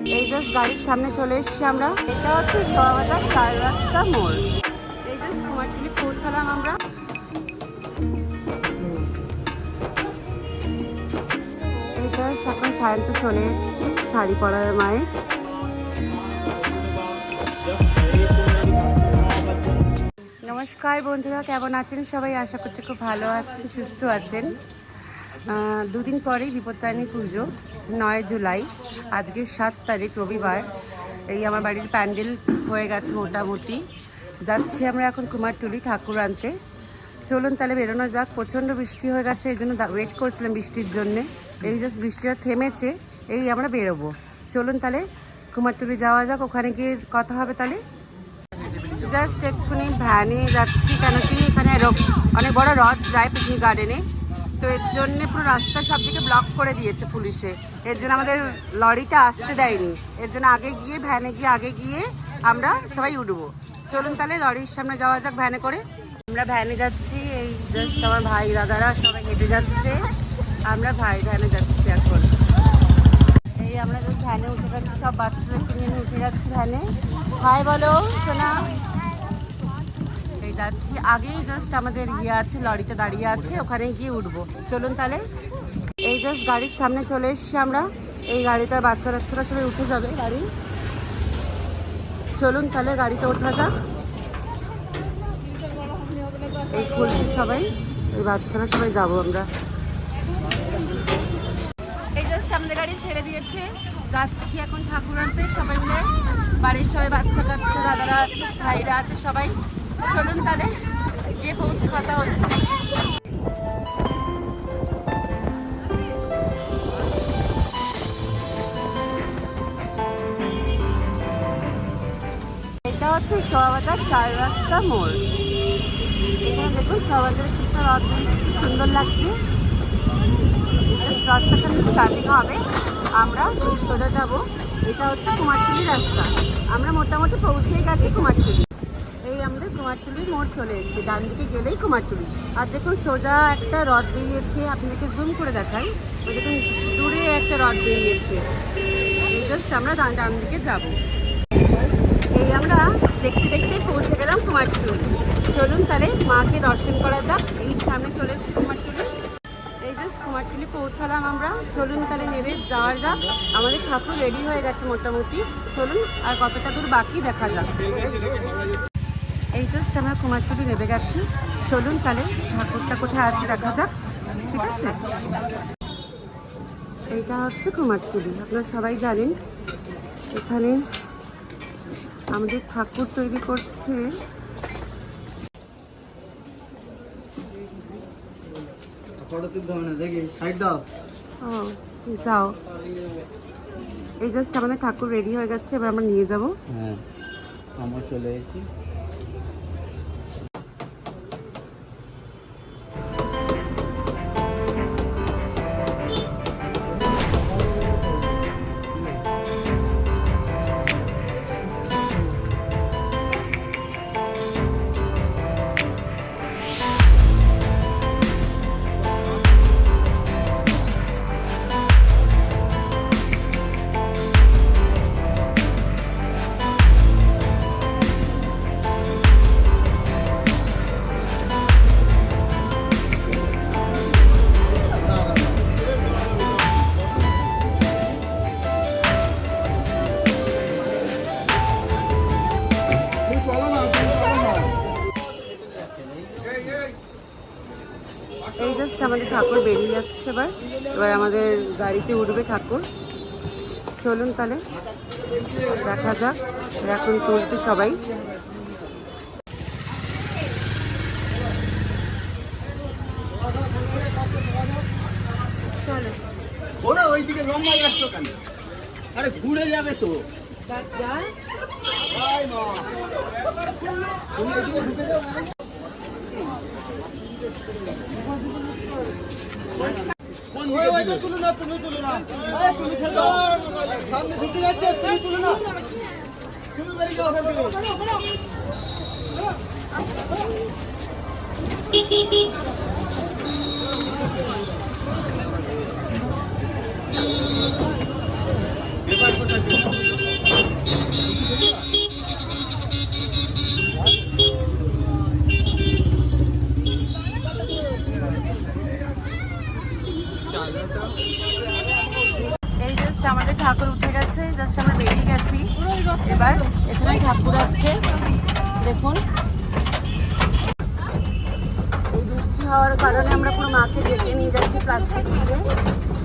এই জাস্ট গাড়ির সামনে চলে এসেছি আমরা। এটা হচ্ছে সোয়াবাজার চার রাস্তা মোড়। এই জাস্ট কুমারটুলি পৌঁছালাম আমরা। এই জাস্ট এখন সায়ন্ত চলে এসেছি, শাড়ি পরা মায়ের। নমস্কার বন্ধুরা, কেমন আছেন সবাই? আশা করছি খুব ভালো আছেন, সুস্থ আছেন। দুদিন পরেই বিপত্তারিণী পুজো, নয় জুলাই, আজকে সাত তারিখ, রবিবার। এই আমার বাড়ির প্যান্ডেল হয়ে গেছে মোটামুটি। যাচ্ছি আমরা এখন কুমারটুলি ঠাকুর আনতে। চলুন তাহলে বেরোনো যাক। প্রচণ্ড বৃষ্টি হয়ে গেছে, এই জন্য ওয়েট করছিলাম বৃষ্টির জন্যে। এই জাস্ট বৃষ্টিটা থেমেছে, এই আমরা বেরোবো। চলুন তাহলে কুমারটুলি যাওয়া যাক, ওখানে গিয়ে কথা হবে তাহলে। জাস্ট এক্ষুনি ভ্যানে যাচ্ছি, কেন কি এখানে অনেক বড় রথ যায় পিকনিক গার্ডেনে তো এর জন্য পুরো রাস্তা সব দিকে ব্লক করে দিয়েছে পুলিশে। এর জন্য আমাদের লরিটা আসতে দেয়নি। এর জন্য আগে গিয়ে ভ্যানে গিয়ে, আগে গিয়ে আমরা সবাই উঠবো। চলুন তাহলে লরির সামনে যাওয়া যাক ভ্যানে করে। আমরা ভ্যানে যাচ্ছি, এই জাস্ট আমার ভাই, দাদারা সবাই হেঁটে যাচ্ছে। আমরা ভাই ভ্যানে যাচ্ছি এখন। এই আমরা ভ্যানে উঠে যাচ্ছি, সব বাচ্চাদেরকে নিয়ে উঠে যাচ্ছি ভ্যানে হাই বলো, সোনা। যাচ্ছি। আগেই জাস্ট আমাদের ইয়ে আছে, লরিতে দাঁড়িয়ে আছে, ওখানে গিয়ে উঠবো। চলুন তাহলে। এই জাস্ট গাড়ির সামনে চলে এসেছি আমরা। এই গাড়িতে বাচ্চা বাচ্চারা সবাই উঠে যাবে গাড়ি। চলুন তাহলে গাড়িতে ওঠা যাক। এই খুলছি সবাই। এই বাচ্চারা সবাই যাব আমরা। এই জাস্ট আমাদের গাড়ি ছেড়ে দিয়েছে। যাচ্ছি এখন ঠাকুর আনতে। সবাই মিলে বাড়ির সবাই বাচ্চা কাচ্চা দাদারা আছে, ভাইরা আছে সবাই। চলুন তাহলে গিয়ে পৌঁছে কথা হচ্ছে। এটা হচ্ছে চার রাস্তা মোড়। এখানে দেখুন সুন্দর লাগছে। হবে। আমরা সোজা যাব। এটা হচ্ছে রাস্তা। আমরা মোটামুটি পৌঁছেই গেছি কুমারটুলি। এই আমাদের কুমারটুলির মোড় চলে এসেছে, ডান দিকে গেলেই কুমারটুলি। আর দেখুন, সোজা একটা রথ বেরিয়েছে আপনাদেরকে জুম করে দেখাই। দেখুন, দূরে একটা রথ বেরিয়েছে। জাস্ট আমরা ডান দিকে যাব। এই আমরা দেখতে দেখতে পৌঁছে গেলাম কুমারটুলি। চলুন তাহলে মাকে দর্শন করা যাক এই সামনে চলে এসেছি কুমারটুলি। এই জাস্ট কুমারটুলি পৌঁছালাম আমরা। চলুন তাহলে নেবে যাওয়ার যাক আমাদের ঠাকুর রেডি হয়ে গেছে মোটামুটি। চলুন আর কতটা দূর বাকি দেখা যাক। এই জাস্ট আমরা কুমারটুলি নেবে গেছি। চলুন তাহলে ঠাকুরটা কোথায় আছে দেখা যাক। ঠিক আছে? এইটা হচ্ছে কুমারটুলি আপনারা সবাই জানেন। এখানে আমাদের ঠাকুর তৈরি করছে। যাও। এই জাস্ট আমাদের ঠাকুর রেডি হয়ে গেছে এবার আমরা নিয়ে যাব। হ্যাঁ আমরা চলে এসেছি। জাস্ট আমাদের ঠাকুর বেরিয়ে যাচ্ছে এবার। এবার আমাদের গাড়িতে উঠবে ঠাকুর। চলুন তাহলে দেখা যাক এখন তুলছে সবাই। ওরা ওইদিকে লম্বা আসছো কেন? আরে ঘুরে যাবে তো। যাক আয় মা তুমি এদিকে ঢুকে যাও না ওই ওইটা তুলো না তুমি তুলো না তুমি ছেড়ে সামনে এই জাস্ট আমাদের ঠাকুর উঠে গেছে জাস্ট আমরা বেরিয়ে গেছি এবার এখানে ঠাকুর আছে দেখুন এই বৃষ্টি হওয়ার কারণে আমরা পুরো মাকে ডেকে নিয়ে যাচ্ছি প্লাস্টিক দিয়ে।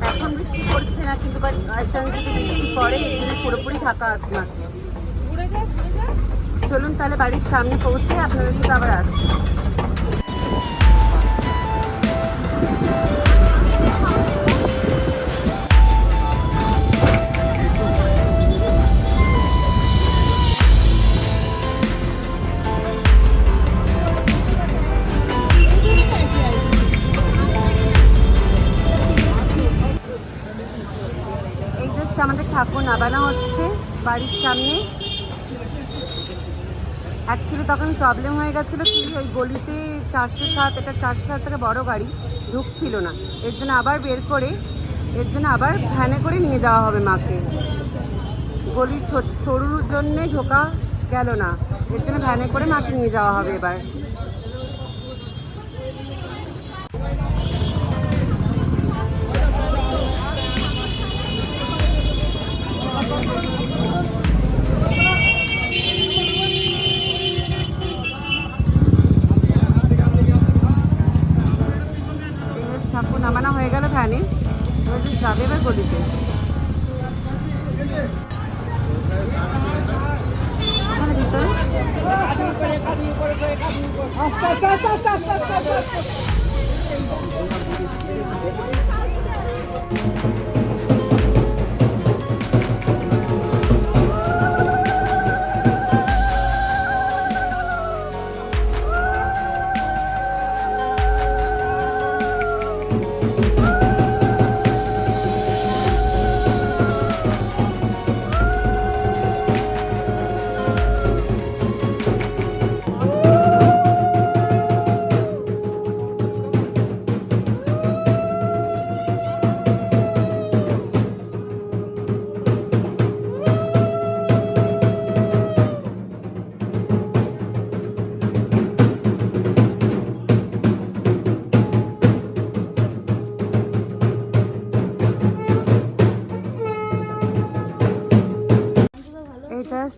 এখন বৃষ্টি পড়ছে না কিন্তু বাট বাই চান্স যদি বৃষ্টি পড়ে এই জন্য পুরোপুরি ঢাকা আছে মাকে। চলুন তাহলে বাড়ির সামনে পৌঁছে আপনাদের সাথে আবার আসছি। বাড়ির সামনে। অ্যাকচুয়ালি তখন প্রবলেম হয়ে গেছিল কি, ওই গলিতে চারশো সাত, এটা চারশো সাত থেকে বড়ো গাড়ি, ঢুকছিল না। এর জন্য আবার বের করে, এর জন্য আবার ভ্যানে করে নিয়ে যাওয়া হবে মাকে। গলির সরুর জন্যে ঢোকা গেল না। এর জন্য ভ্যানে করে মাকে নিয়ে যাওয়া হবে এবার এবার। ঠাকুর নামানো হয়ে গেল just যাবে এবার গলিতে Thank ভিতরে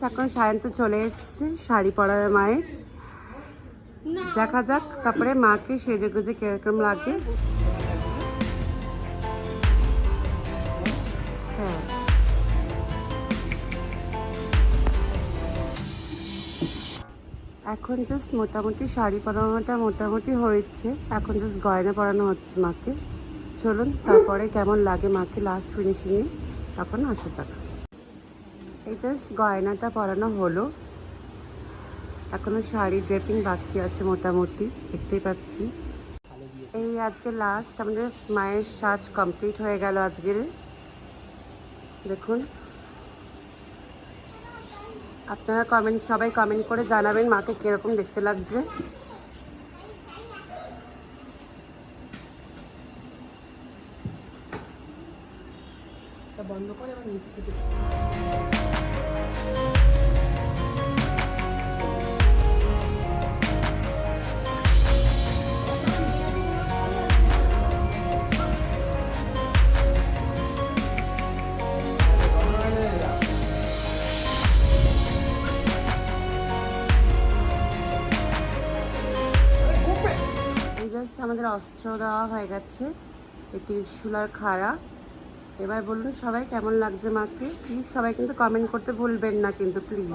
এখন সায়ন্ত চলে এসছে শাড়ি পরা মায়ের। দেখা যাক তারপরে মাকে সেজে গুজে কীরকম লাগে। হ্যাঁ। এখন জাস্ট মোটামুটি শাড়ি পরানোটা মোটামুটি হয়েছে। এখন জাস্ট গয়না পরানো হচ্ছে মাকে। চলুন তারপরে কেমন লাগে মাকে লাস্ট ফিনিশিংয়ে তখন আসা যাক। এই জাস্ট গয়নাটা পরানো হলো। এখনও শাড়ি ড্রেপিং বাকি আছে মোটামুটি, দেখতেই পাচ্ছি। এই আজকে লাস্ট আমাদের মায়ের সাজ কমপ্লিট হয়ে গেল আজকের। দেখুন। আপনারা কমেন্ট সবাই কমেন্ট করে জানাবেন মাকে কীরকম দেখতে লাগছে। বন্ধ করে আবার নিচ আমাদের অস্ত্র দেওয়া হয়ে গেছে। ত্রিশুল আর খাড়া। এবার বলুন সবাই কেমন লাগছে মাকে? প্লিজ সবাই কিন্তু কমেন্ট করতে ভুলবেন না কিন্তু প্লিজ।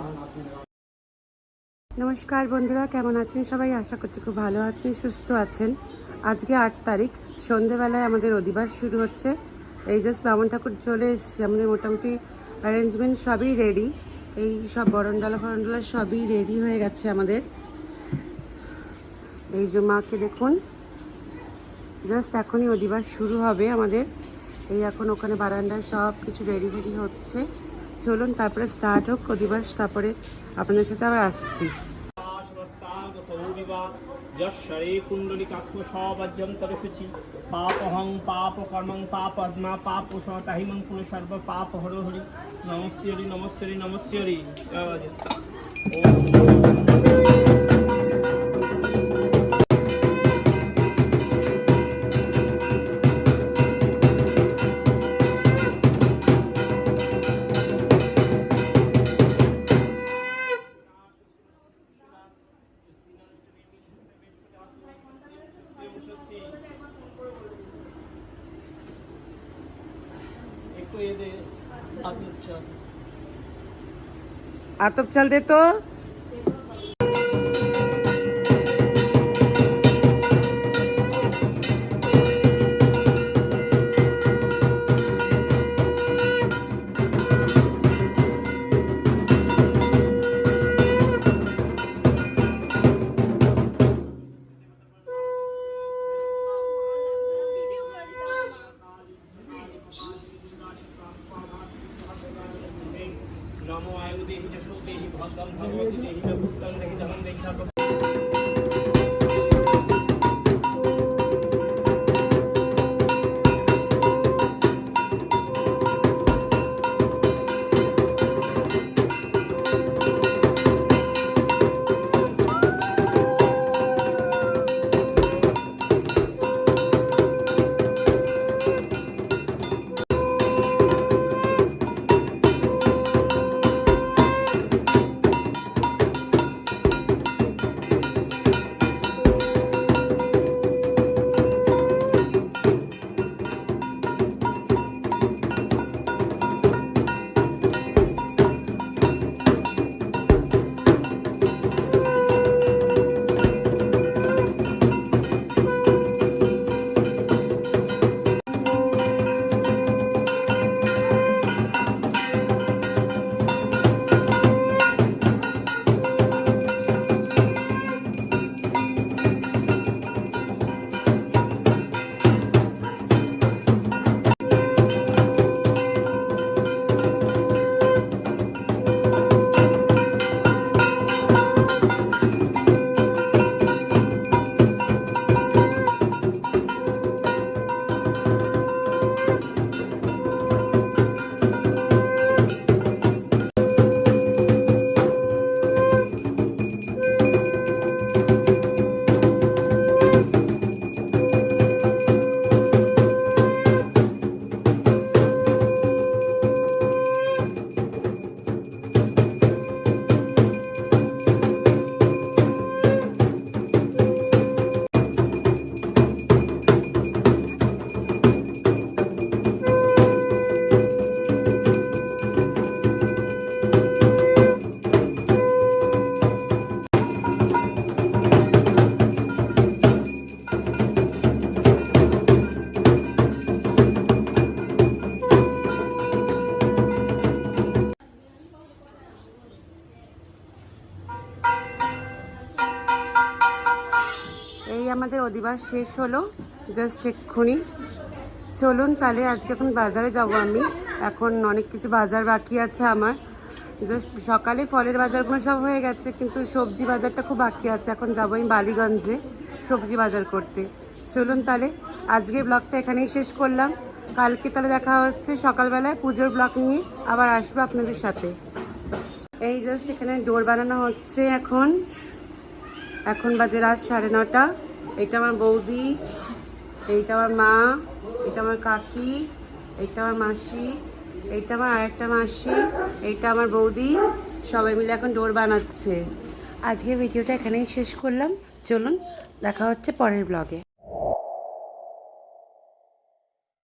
নমস্কার বন্ধুরা, কেমন আছেন সবাই? আশা করছি খুব ভালো আছেন, সুস্থ আছেন। আজকে আট তারিখ, সন্ধেবেলায় আমাদের অধিবার শুরু হচ্ছে। এই জাস্ট বামন ঠাকুর চলে এসছে। আমাদের মোটামুটি অ্যারেঞ্জমেন্ট সবই রেডি এই সব বরণডালা ফরণডালা সবই রেডি হয়ে গেছে আমাদের। এই যে মাকে দেখুন। জাস্ট এখনই অধিবার শুরু হবে আমাদের। এই এখন ওখানে বারান্দায় সব কিছু রেডি ফেডি হচ্ছে। চলুন তারপরে স্টার্ট হোক অধিবাস তারপরে আপনাদের সাথে আবার আসছি। কর্মং সর্ব হর হরি নমস্যরি নমস্যরি নমস্যরি আতপ চাল দে তো নমো আমাদের অধিবাস শেষ হলো। জাস্ট এক্ষুনি। চলুন তাহলে আজকে এখন বাজারে যাব আমি। এখন অনেক কিছু বাজার বাকি আছে আমার। জাস্ট সকালে ফলের বাজারগুলো সব হয়ে গেছে, কিন্তু সবজি বাজারটা খুব বাকি আছে। এখন যাব আমি বালিগঞ্জে সবজি বাজার করতে। চলুন তাহলে আজকে ব্লগটা এখানেই শেষ করলাম। কালকে তাহলে দেখা হচ্ছে সকালবেলায় পুজোর ব্লগ নিয়ে। আবার আসব আপনাদের সাথে। এই জাস্ট এখানে ডোর বানানো হচ্ছে এখন। এখন বাজে রাত সাড়ে নটা। এটা আমার বৌদি, এইটা আমার মা এটা আমার কাকি, এইটা আমার মাসি, এইটা আমার আরেকটা মাসি, এইটা আমার বৌদি। সবাই মিলে এখন ডোর বানাচ্ছে। আজকে ভিডিওটা এখানেই শেষ করলাম। চলুন, দেখা হচ্ছে পরের ব্লগে